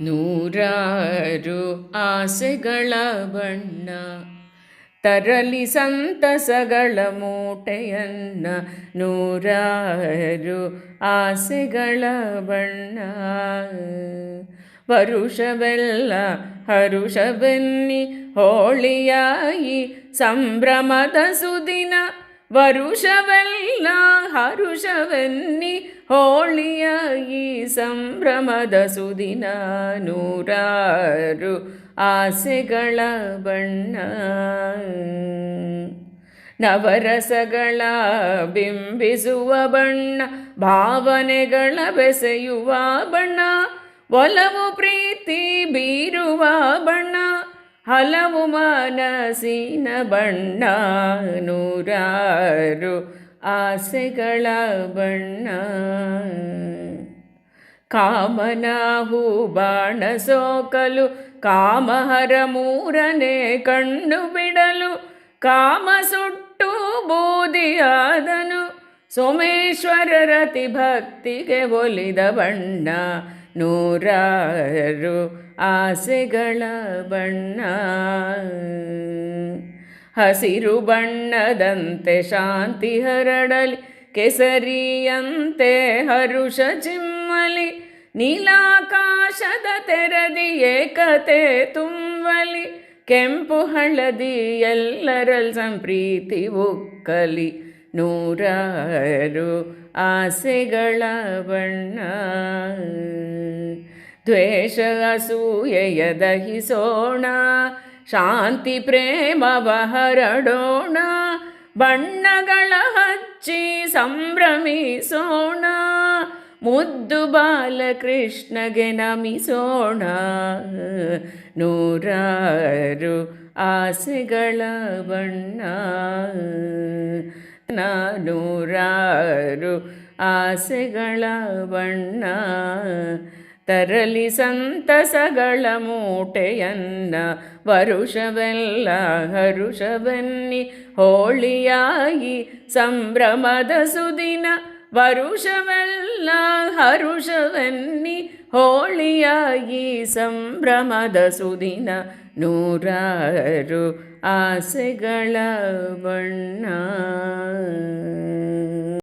ನೂರಾರು ಆಸೆಗಳ ಬಣ್ಣ, ತರಲಿ ಸಂತಸಗಳ ಮೂಟೆಯನ್ನ. ನೂರಾರು ಆಸೆಗಳ ಬಣ್ಣ, ವರುಷವೆಲ್ಲ ಹರುಷವೆನ್ನಿ ಹೋಳಿಯಾಯಿ. ಸಂಭ್ರಮದ ಸುದಿನ ವರುಷವೆಲ್ಲ ಹರುಷವೆನ್ನಿ ಹೋಳಿಯ ಈ ಸಂಭ್ರಮದ ಸುದಿನ ನೂರಾರು ಆಸೆಗಳ ಬಣ್ಣ. ನವರಸಗಳ ಬಿಂಬಿಸುವ ಬಣ್ಣ, ಭಾವನೆಗಳ ಬೆಸೆಯುವ ಬಣ್ಣ, ಒಲವು ಪ್ರೀತಿ ಬೀರುವ ಬಣ್ಣ, ಹಲವು ಮನಸಿನ ಬಣ್ಣ ನೂರಾರು ಆಸೆಗಳ ಬಣ್ಣ. ಕಾಮನ ಹೂ ಬಾಣ ಸೋಕಲು, ಕಾಮಹರ ಮೂರನೇ ಕಣ್ಣು ಬಿಡಲು, ಕಾಮ ಸುಟ್ಟು ಬೂದಿಯಾದನು, ಸೋಮೇಶ್ವರ ರತಿ ಭಕ್ತಿಗೆ ಒಲಿದ ಬಣ್ಣ. ನೂರಾರು ಆಸೆಗಳ ಬಣ್ಣ. ಹಸಿರು ಬಣ್ಣದಂತೆ ಶಾಂತಿ ಹರಡಲಿ, ಕೆಸರಿಯಂತೆ ಹರುಷ ಚಿಮ್ಮಲಿ, ನೀಲಾಕಾಶದ ತೆರದಿ ಏಕತೆ ತುಂಬಲಿ, ಕೆಂಪು ಹಳದಿ ಎಲ್ಲರಲ್ ಸಂಪ್ರೀತಿ ಉಕ್ಕಲಿ ನೂರಾರು ಆಸೆಗಳ ಬಣ್ಣ. ದ್ವೇಷ ಅಸೂಯೆಯ ದಹಿಸೋಣ ಶಾಂತಿ ಪ್ರೇಮವ ಹರಡೋಣ ಬಣ್ಣಗಳ ಹಚ್ಚಿ ಸಂಭ್ರಮಿಸೋಣ, ಮುದ್ದು ಬಾಲಕೃಷ್ಣಗೆ ನಮಿಸೋಣ. ನೂರಾರು ಆಸೆಗಳ ಬಣ್ಣ ನೂರಾರು ಆಸೆಗಳ ಬಣ್ಣ. ತರಲಿ ಸಂತಸಗಳ ಮೂಟೆಯನ್ನ, ವರುಷವೆಲ್ಲ ಹರುಷವನ್ನಿ ಹೋಳಿಯಾಗಿ ಸಂಭ್ರಮದ ಸುದಿನ, ವರುಷವೆಲ್ಲ ಹರುಷವನ್ನಿ ಹೋಳಿಯಾಗಿ ಸಂಭ್ರಮದ ಸುದಿನ, ನೂರಾರು ಆಸೆಗಳ ಬಣ್ಣ.